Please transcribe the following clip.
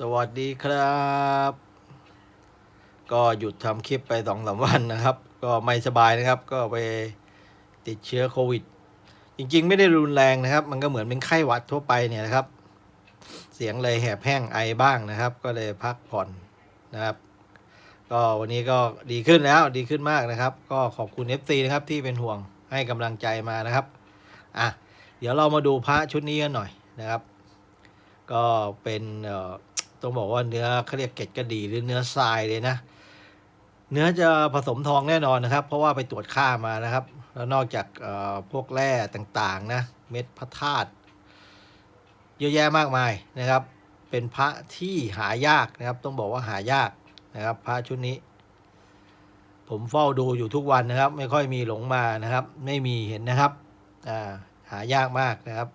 สวัสดีครับ ก็หยุดทำคลิปไปสองสามวันนะครับ ก็ไม่สบายนะครับ ก็ไปติดเชื้อโควิด จริงๆ ไม่ได้รุนแรงนะครับ มันก็เหมือนเป็นไข้หวัดทั่วไปเนี่ยนะครับ เสียงเลยแหบแห้งไอบ้างนะครับ ก็เลยพักผ่อนนะครับ ก็วันนี้ก็ดีขึ้นแล้วดีขึ้นมากนะครับ ก็ขอบคุณ FC นะครับที่เป็นห่วงให้กำลังใจมานะครับอะเดี๋ยวเรามาดูพระชุดนี้กันหน่อยนะครับ ก็เป็นเอ่อ ต้องบอกว่าเนื้อเขาเรียกเกล็ดกระดีหรือเนื้อทรายเลยนะ เนื้อจะผสมทองแน่นอนนะครับ เพราะว่าไปตรวจค่ามานะครับ แล้วนอกจากพวกแร่ต่างๆนะ เม็ดพระธาตุเยอะแยะมากมายนะครับ เป็นพระที่หายากนะครับ ต้องบอกว่าหายากนะครับ พระชุดนี้ ผมเฝ้าดูอยู่ทุกวันนะครับ ไม่ค่อยมีหลงมานะครับ ไม่มีเห็นนะครับหายากมากนะครับ